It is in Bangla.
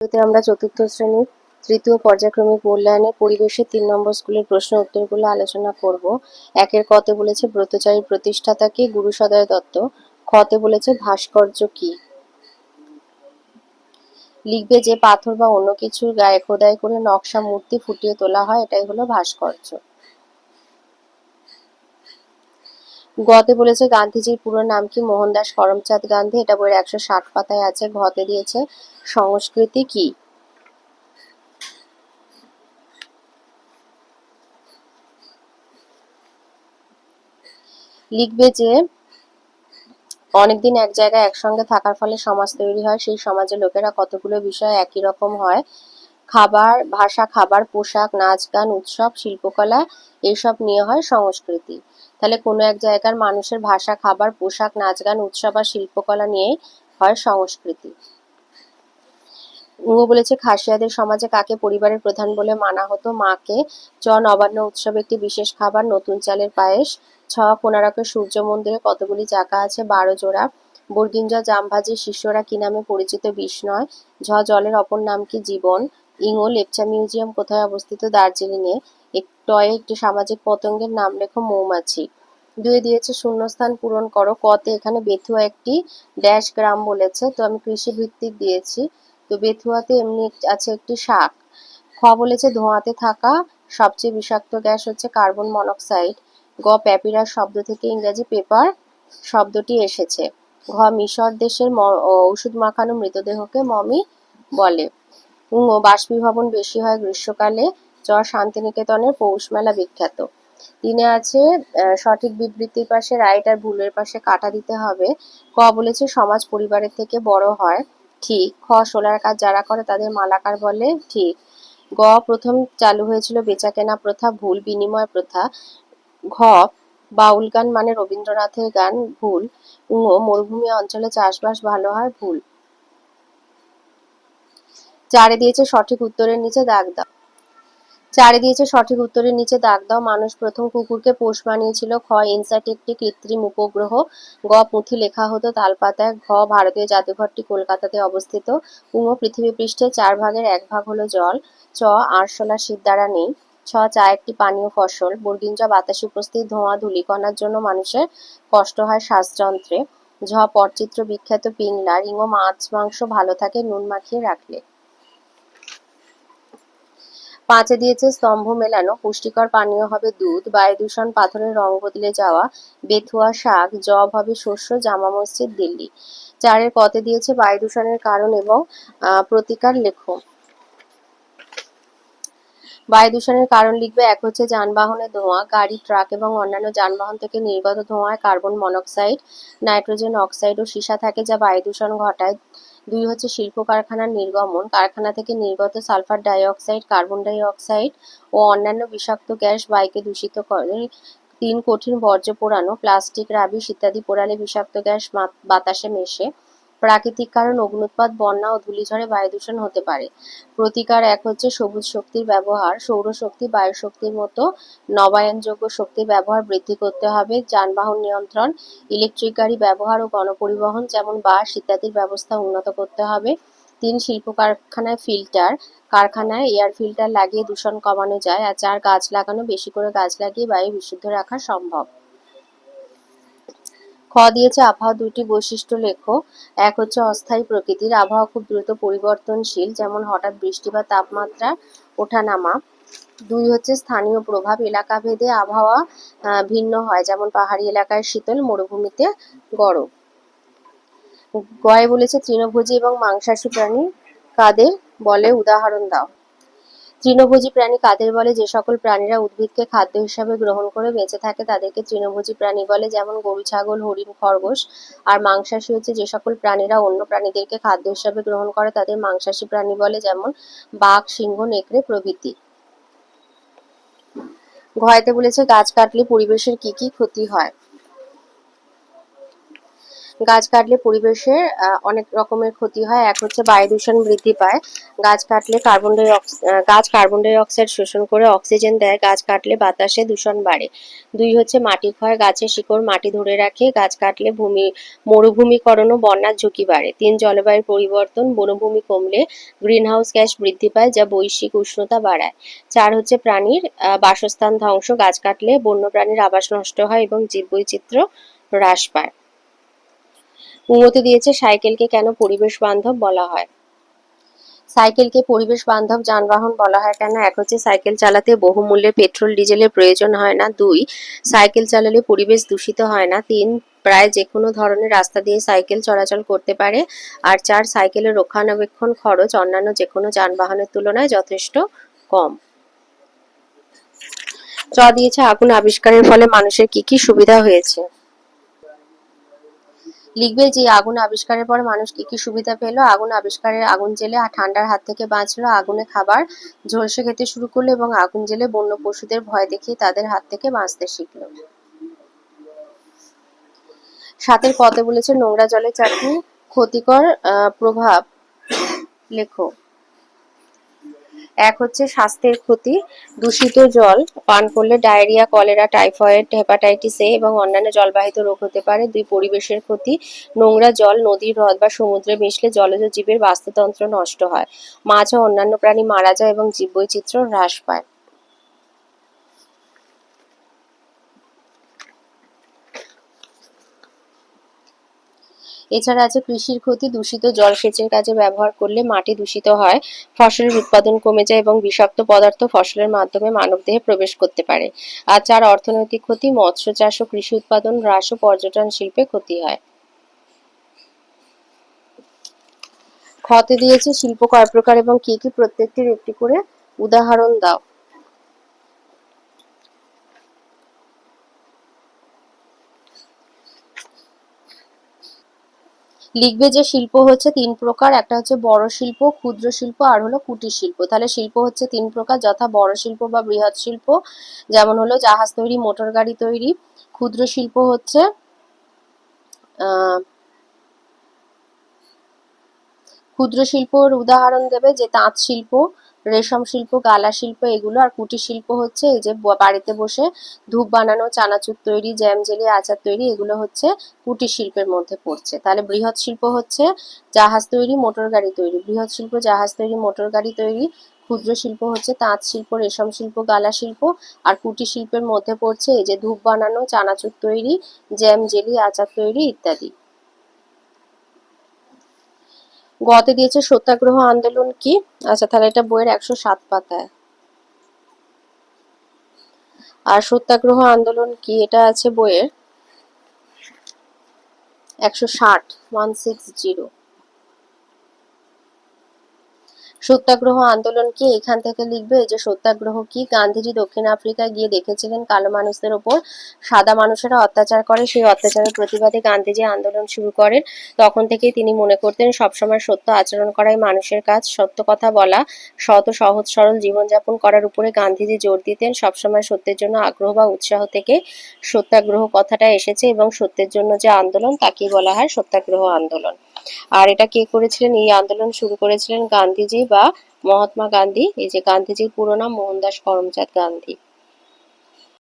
এতে আমরা চতুর্থ শ্রেণির তৃতীয় পর্যায়ক্রমিক মূল্যায়নে পরিবেশে তিন নম্বর স্কুলের প্রশ্ন উত্তরগুলো আলোচনা করব। একের কতে বলেছে ব্রতচারীর প্রতিষ্ঠাতা কি? গুরু সদয় দত্ত। খতে বলেছে ভাস্কর্য কি? লিখবে যে পাথর বা অন্য কিছুর গায়ে খোদাই করে নকশা, মূর্তি ফুটিয়ে তোলা হয়, এটাই হলো ভাস্কর্য। গতে বলেছে গান্ধীজির পুরো নাম কি মোহনদাস করমচাঁদ গান্ধী? এটা বইয়ের একশো ষাট পাতায় আছে। ঘতে দিয়েছে সংস্কৃতি কি? লিখবে যে, অনেকদিন এক জায়গায় একসঙ্গে থাকার ফলে সমাজ তৈরি হয়, সেই সমাজে লোকেরা কতগুলো বিষয় একই রকম হয়? খাবার, ভাষা, খাবার, পোশাক, নাচ, গান, উৎসব, শিল্পকলা এইসব নিয়ে হয় সংস্কৃতি। তাহলে কোনো এক জায়গার মানুষের ভাষা, খাবার, পোশাক নাচ গান উৎসব আর শিল্পকলা নিয়েই হয় সংস্কৃতি। উনি বলেছে, খাসিয়াদের সমাজে কাকে পরিবারের প্রধান বলে মানা হতো? মাকে চ, নবান্ন উৎসবে একটি বিশেষ খাবার, নতুন চালের পায়েস, ছ, কোনারকের সূর্য মন্দিরে কতগুলি চাকা আছে? বারো জোড়া। বর্গিঞ্জ জামভাজি, শিষ্যরা কি নামে পরিচিত? বিষ্ণয় ঝ, জলের অপর নাম কি? জীবন। ইঙো, লেপচা মিউজিয়াম কোথায় অবস্থিত? দার্জিলিংয়ে। টয়ে একটি সামাজিক পতঙ্গের নাম লেখো মৌমাছি। দুয়ে দিয়েছে শূন্যস্থান পূরণ করো। কতে এখানে বেথুয়া একটি ড্যাশ গ্রাম বলেছে, তো আমি কৃষি ভিত্তিক দিয়েছি। তো বেথুয়াতে এমনি আছে একটি শাক। খ বলেছে ধোঁয়াতে থাকা সবচেয়ে বিষাক্ত গ্যাস হচ্ছে কার্বন মনোক্সাইড। গ প্যাপিরাস শব্দ থেকে ইংরেজি পেপার শব্দটি এসেছে। ঘ মিশর দেশের ওষুধ মাখানো মৃতদেহকে মমি বলে। বাষ্পীভবন বেশি হয় গ্রীষ্মকালে। চ শান্তিনিকেতনের পৌষ মেলা বিখ্যাত। তিনে আছে সঠিক বিবৃতির পাশে রাইট আর ভুলের পাশে কাটা দিতে হবে। ক বলেছে, সমাজ পরিবারের থেকে বড় হয়। ঠিক। খ সোলার কাজ যারা করে তাদের মালাকার বলে। ঠিক। গ, প্রথম চালু হয়েছিল বেচাকেনা প্রথা, ভুল বিনিময় প্রথা। ঘ, বাউল গান মানে রবীন্দ্রনাথের গান, ভুল। ঙ, মরুভূমি অঞ্চলে চাষবাস ভালো হয়, ভুল। চারে দিয়েছে সঠিক উত্তরের নিচে দাগ দাও। চারে দিয়েছে সঠিক উত্তরের নিচে দাগ দাও। মানুষ প্রথম কুকুরকে পোষ মানিয়েছিল খ ইনসার্ট একটি কৃত্রিম উপগ্রহ, গ, পুঁথি লেখা হতো, তালপাতায়, ঘ, ভারতীয় জাদুঘরটি কলকাতাতে অবস্থিত। উম, পৃথিবী পৃষ্ঠে চার ভাগের এক ভাগ হলো জল। চ, আরশোলা শীত দ্বারা নেই। ছ, চা একটি পানীয় ফসল। বর্গিঞ্জ, বাতাসে উপস্থিত ধোঁয়া, ধূলিকণার জন্য মানুষের কষ্ট হয় শ্বাসযন্ত্রে। ঝ পরচিত্র বিখ্যাত পিংলা রিঙো মাছ, মাংস ভালো থাকে, নুন মাখিয়ে রাখলে। পাঁচে দিয়েছে স্তম্ভ মেলানো। পুষ্টিকর পানীয় হবে দুধ, বায়ু দূষণ, পাথরের রং বদলে যাওয়া, বেথুয়া শাক জব হবে শস্য, জামা মসজিদ, দিল্লি। চারের কতে দিয়েছে বায়ু দূষণের কারণ এবং প্রতিকার লেখো। বায়ু দূষণের কারণ লিখবে এক হচ্ছে যানবাহনের ধোঁয়া, গাড়ি, ট্রাক এবং অন্যান্য যানবাহন থেকে নির্গত ধোঁয়ায় কার্বন মনোক্সাইড, নাইট্রোজেন অক্সাইড ও সীসা থাকে যা বায়ু দূষণ ঘটায়। দুই হচ্ছে শিল্প কারখানার নির্গমন। কারখানা থেকে নির্গত সালফার ডাইঅক্সাইড, কার্বন ডাইঅক্সাইড ও অন্যান্য বিষাক্ত গ্যাস বাইকে দূষিত করে তিন কঠিন বর্জ্য পোড়ানো, প্লাস্টিক, রাবিশ ইত্যাদি পোড়ালে বিষাক্ত গ্যাস বাতাসে মেশে। প্রাকৃতিক কারণ অগ্নুৎপাত বন্যা ও ধূলিঝড়ে বায়ু দূষণ হতে পারে। প্রতিকার এক হচ্ছে সবুজ শক্তির ব্যবহার। সৌরশক্তি বায়ু শক্তির মতো নবায়নযোগ্য শক্তির ব্যবহার বৃদ্ধি করতে হবে। যানবাহন নিয়ন্ত্রণ, ইলেকট্রিক গাড়ি ব্যবহার ও গণপরিবহন যেমন বাস ইত্যাদির ব্যবস্থা উন্নত করতে হবে। তিন শিল্প কারখানায় ফিল্টার, কারখানায় এয়ার ফিল্টার লাগিয়ে দূষণ কমানো যায়। আর চার, গাছ লাগানো, বেশি করে গাছ লাগিয়ে বায়ু বিশুদ্ধ রাখা সম্ভব। খ দিয়েছে আবহাওয়া দুটি বৈশিষ্ট্য লেখো। এক হচ্ছে অস্থায়ী প্রকৃতির আবহাওয়া খুব দ্রুত পরিবর্তনশীল, যেমন হঠাৎ বৃষ্টি বা তাপমাত্রা ওঠানামা দুই হচ্ছে স্থানীয় প্রভাব এলাকা ভেদে আবহাওয়া ভিন্ন হয়, যেমন পাহাড়ি এলাকায় শীতল, মরুভূমিতে গরম। গয়ে বলেছে তৃণভোজী এবং মাংসাশী প্রাণী কাদের? বলে উদাহরণ দাও। তৃণভোজী প্রাণী কাদের বলে? যে সকল প্রাণীরা উদ্ভিদকে খাদ্য হিসাবে গ্রহণ করে বেঁচে থাকে, তাদেরকে তৃণভোজী প্রাণী বলে, যেমন গরু, ছাগল, হরিণ, খরগোশ আর মাংসাশী হচ্ছে যে সকল প্রাণীরা অন্য প্রাণীদেরকে খাদ্য হিসাবে গ্রহণ করে, তাদের মাংসাশী প্রাণী বলে, যেমন বাঘ, সিংহ, নেকড়ে প্রভৃতি। ঘয়েতে বলেছে, গাছ কাটলে পরিবেশের কি কি ক্ষতি হয়? গাছ কাটলে পরিবেশের অনেক রকমের ক্ষতি হয়। এক হচ্ছে বায়ু দূষণ বৃদ্ধি পায়। গাছ কাটলে কার্বন ডাই গাছ কার্বন ডাই অক্সাইড শোষণ করে অক্সিজেন দেয়। গাছ কাটলে বাতাসে দূষণ বাড়ে। দুই হচ্ছে মাটি ক্ষয় গাছের শিকড়, মাটি ধরে রাখে। গাছ কাটলে ভূমি মরুভূমিকরণ ও বন্যার ঝুঁকি বাড়ে। তিন, জলবায়ুর পরিবর্তন, বনভূমি কমলে গ্রিনহাউস গ্যাস বৃদ্ধি পায়, যা বৈশ্বিক উষ্ণতা বাড়ায়। চার হচ্ছে প্রাণীর বাসস্থান ধ্বংস। গাছ কাটলে বন্যপ্রাণীর আবাস নষ্ট হয় এবং জীববৈচিত্র্য হ্রাস পায়। উন্নতি দিয়েছে সাইকেলকে কেন পরিবেশ বান্ধব বলা হয়? সাইকেলকে পরিবেশ বান্ধব যানবাহন বলা হয় কেন? এক হচ্ছে সাইকেল চালাতে বহুমূল্যে পেট্রোল, ডিজেলের প্রয়োজন হয় না। দুই, সাইকেল চালালে পরিবেশ দূষিত হয় না। তিন, প্রায় যে কোনো ধরনের রাস্তা দিয়ে সাইকেল চলাচল করতে পারে। আর চার, সাইকেলের রক্ষণাবেক্ষণ খরচ অন্যান্য যে কোনো যানবাহনের তুলনায় যথেষ্ট কম। চ, দিয়েছে, আগুন আবিষ্কারের ফলে মানুষের কি কি সুবিধা হয়েছে? লিখবে যে, আগুন আবিষ্কারের পর মানুষ কি কি সুবিধা পেল? আগুন আবিষ্কারের আগুন জেলে ঠান্ডার হাত থেকে বাঁচলো। আগুনে খাবার ঝলসে খেতে শুরু করল এবং আগুন জেলে বন্য পশুদের ভয় দেখিয়ে তাদের হাত থেকে বাঁচতে শিখলো। সাতের পথে বলেছে, নোংরা জলের চাটনি ক্ষতিকর প্রভাব। লেখো। হচ্ছে স্বাস্থ্যের ক্ষতি, দূষিত জল, পান করলে diarrhoea, cholera, typhoid, hepatitis A এবং অন্যান্য জলবাহিত রোগ হতে পারে। দুই, পরিবেশের ক্ষতি, নোংরা জল নদী হ্রদ বা সমুদ্রে মিশলে জলজ জীবের বাস্তুতন্ত্র নষ্ট হয়। মাছ ও অন্যান্য প্রাণী মারা যায় এবং জীববৈচিত্র্য হ্রাস পায়। এছাড়া আছে কৃষির ক্ষতি, দূষিত জল সেচের কাজে ব্যবহার করলে মাটি দূষিত হয়, ফসলের উৎপাদন কমে যায় এবং বিষাক্ত পদার্থ ফসলের মাধ্যমে মানবদেহে প্রবেশ করতে পারে। আর চার অর্থনৈতিক ক্ষতি, মৎস্য চাষ ও কৃষি উৎপাদন, হ্রাস ও পর্যটন শিল্পে ক্ষতি হয়। ক্ষতে দিয়েছে শিল্প কয় প্রকার এবং কি কি প্রত্যেকটির একটি করে উদাহরণ দাও। লিখবে যে শিল্প হচ্ছে তিন প্রকার, একটা হচ্ছে বড় শিল্প, ক্ষুদ্র শিল্প আর হলো কুটির শিল্প। তাহলে শিল্প হচ্ছে তিন প্রকার, যথা বড় শিল্প বা বৃহৎ শিল্প। যেমন হলো জাহাজ তৈরি, মোটর গাড়ি তৈরি, ক্ষুদ্র শিল্প হচ্ছে, আহ ক্ষুদ্র শিল্পর উদাহরণ দেবে যে তাঁত শিল্প, রেশম শিল্প, গালা শিল্প, এগুলো আর কুটির শিল্প হচ্ছে এই যে বাড়িতে বসে ধূপ বানানো, চানাচুর তৈরি, জ্যাম জেলি আচার তৈরি, এগুলো হচ্ছে কুটির শিল্পের মধ্যে পড়ছে। তাহলে বৃহৎ শিল্প হচ্ছে জাহাজ তৈরি, মোটর গাড়ি তৈরি। বৃহৎ শিল্প, জাহাজ তৈরি, মোটর গাড়ি তৈরি। ক্ষুদ্র শিল্প হচ্ছে তাঁত শিল্প, রেশম শিল্প, গালা শিল্প। আর কুটির শিল্পের মধ্যে পড়ছে এই যে ধূপ বানানো, চানাচুর তৈরি, জ্যাম জেলি, আচার তৈরি ইত্যাদি। গতে দিয়েছে সত্যাগ্রহ আন্দোলন কি? আচ্ছা তাহলে এটা বইয়ের একশো সাত পাতায়। আর সত্যাগ্রহ আন্দোলন কি? এটা আছে বইয়ের একশো ষাট ওয়ান সিক্স জিরো সত্যাগ্রহ আন্দোলন কি এখান থেকে লিখবে? যে সত্যাগ্রহ কি? গান্ধীজি দক্ষিণ আফ্রিকায় গিয়ে দেখেছিলেন কালো মানুষদের ওপর। সাদা মানুষেরা অত্যাচার করে, সেই অত্যাচারের প্রতিবাদে গান্ধীজি আন্দোলন শুরু করেন। তখন থেকেই তিনি মনে করতেন, সবসময় সত্য আচরণ করাই মানুষের কাজ। সত্য কথা বলা, শত সহজ সরল জীবনযাপন করার উপরে গান্ধীজি জোর দিতেন, সবসময় সত্যের জন্য আগ্রহ বা উৎসাহ থেকে। সত্যাগ্রহ কথাটা এসেছে এবং সত্যের জন্য যে আন্দোলন, তাকেই বলা হয় সত্যাগ্রহ আন্দোলন। আর এটা কে করেছিলেন? এই আন্দোলন শুরু করেছিলেন গান্ধীজি বা মহাত্মা গান্ধী। এই যে গান্ধীজির পুরো নাম মোহনদাস করমচাঁদ গান্ধী।